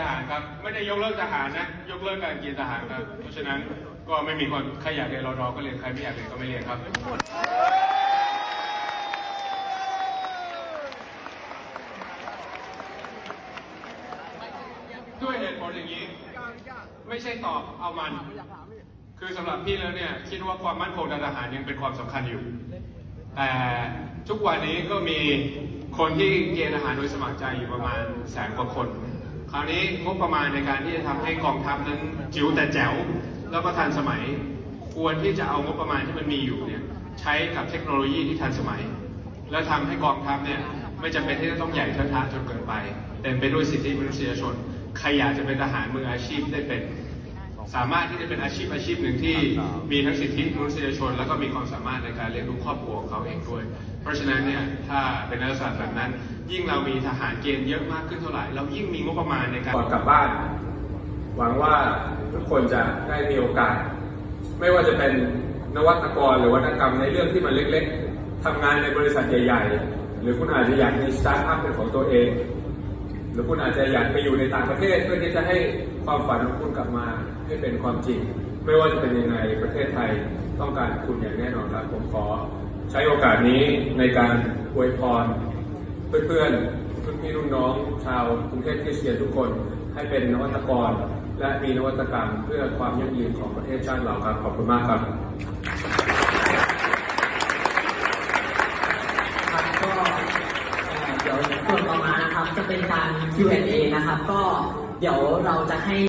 ทหารครับ ไม่ได้ยกเลิกทหารนะ ยกเลิกการเกณฑ์ทหารครับ เพราะฉะนั้นก็ไม่มีคนใครอยากเรียนรอดอก็เรียนใครไม่อยากเรียนก็ไม่เรียนครับด้วยเหตุผลอย่างนี้ ไม่ใช่ตอบเอามัน คือสำหรับพี่แล้วเนี่ย คิดว่าความมั่นคงทางทหารยังเป็นความสำคัญอยู่ แต่ทุกวันนี้ก็มีคนที่เกณฑ์ทหารโดยสมัครใจอยู่ประมาณแสนกว่าคน คราวนี้งบประมาณในการที่จะทำให้กองทัพนั้นจิ๋วแต่แจ๋วแล้วก็ทันสมัย ควรที่จะเอางบประมาณที่มันมีอยู่เนี่ยใช้กับเทคโนโลยีที่ทันสมัย แล้วทำให้กองทัพเนี่ยไม่จำเป็นที่จะต้องใหญ่เท่าทาจนเกินไปเต็มไปด้วยสิทธิมนุษยชน ใครอยากจะเป็นทหารมืออาชีพได้เป็น สามารถที่จะเป็นอาชีพอาชีพหนึ่งที่มีทั้งสิทธิมนุษยชน แล้วก็มีความสามารถในการเลี้ยงดูครอบครัวของเขาเองด้วย เพราะฉะนั้นเนี่ยถ้าเป็นลักษณะแบบนั้น ยิ่งเรามีทหารเกณฑ์เยอะมากขึ้นเท่าไหร่เรายิ่งมีงบประมาณในการก่อนกลับบ้าน หวังว่าทุกคนจะได้มีโอกาส ไม่ว่าจะเป็นนวัตกรหรือวัตกรรมในเรื่องที่มันเล็ก ๆทำงานในบริษัทใหญ่ ๆ หรือคุณอาจจะอยากมีสตาร์ทอัพเป็นของตัวเอง หรือคุณอาจจะอยากไปอยู่ในต่างประเทศเพื่อที่จะให้ความฝันของคุณกลับมาให้เป็นความจริง ไม่ว่าจะเป็นยังไงประเทศไทยต้องการคุณอย่างแน่นอนครับผมขอใช้โอกาสนี้ในการอวยพรเพื่อนๆรุ่นพี่รุ่นน้องชาวกรุงเทพคริสเตียนทุกคนให้เป็นนวัตกร และมีนวัตกรรมเพื่อความยั่งยืนของประเทศชาติเราครับขอบคุณมากครับก็เอ่อเดี๋ยวส่วนต่อมานะครับ จะเป็นการ Q&A นะครับ ก็เดี๋ยวเราจะให้